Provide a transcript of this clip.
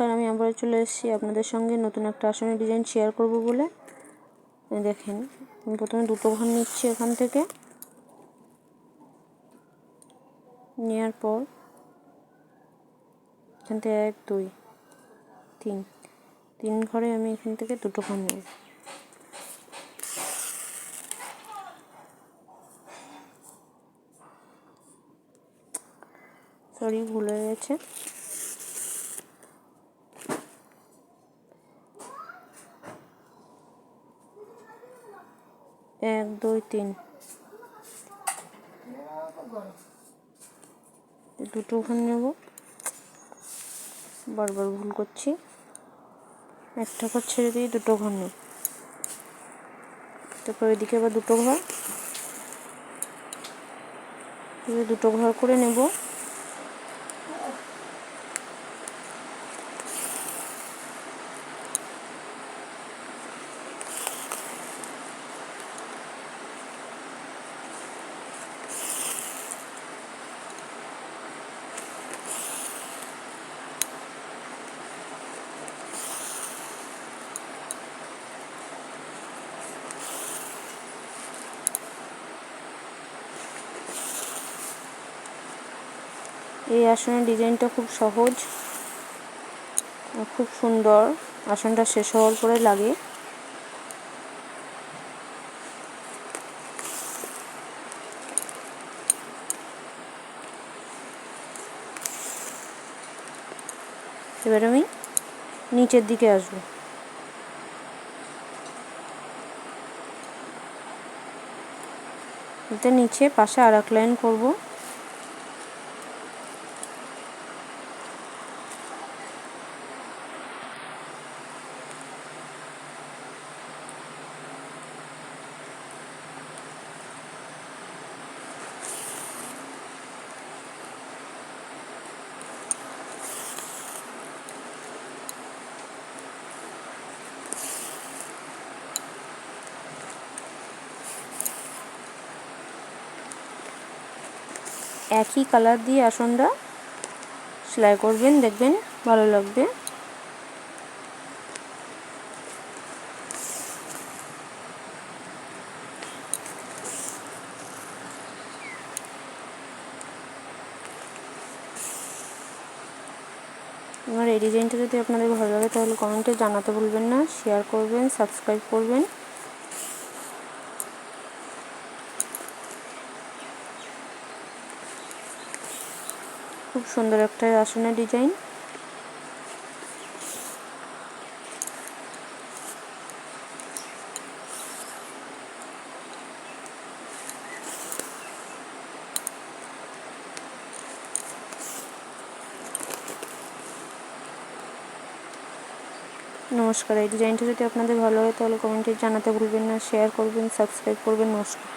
তার আমি আবার চলে এসেছি আপনাদের সঙ্গে নতুন একটা আসনের ডিজাইন শেয়ার করব বলে। দেখেন, আমি প্রথমে দুটো ঘর নিচ্ছি এখান থেকে। নেওয়ার পর এখান থেকে এক, দুই, তিন। তিন ঘরে আমি এখান থেকে দুটো ঘর নেব। সরি ভুল হয়ে গেছে। এক, দুই, তিন। দুটো ওখানে নেব। বারবার ভুল করছি। একটা ঘর ছেড়ে দিয়ে দুটো ঘর নেব। তারপর এদিকে আবার দুটো ঘর। দুটো ঘর করে নেব। এই আসনের ডিজাইনটা খুব সহজ, খুব সুন্দর। আসনটা শেষ হওয়ার পরে লাগে। এবার আমি নিচের দিকে আসব। এটা নিচে পাশে আর এক লাইন করব। একই কালার দিয়ে আসনটা সেলাই করবেন, দেখবেন ভালো লাগবে। আমার এই ডিজাইনটা যদি আপনাদের ভালো লাগে তাহলে কমেন্টে জানাতে ভুলবেন না শেয়ার করবেন সাবস্ক্রাইব করবেন। খুব সুন্দর একটা আসনের ডিজাইন। নমস্কার, এই ডিজাইনটা যদি আপনাদের ভালো হয় তাহলে কমেন্টে জানাতে ভুলবেন না, শেয়ার করবেন, সাবস্ক্রাইব করবেন, নমস্কার।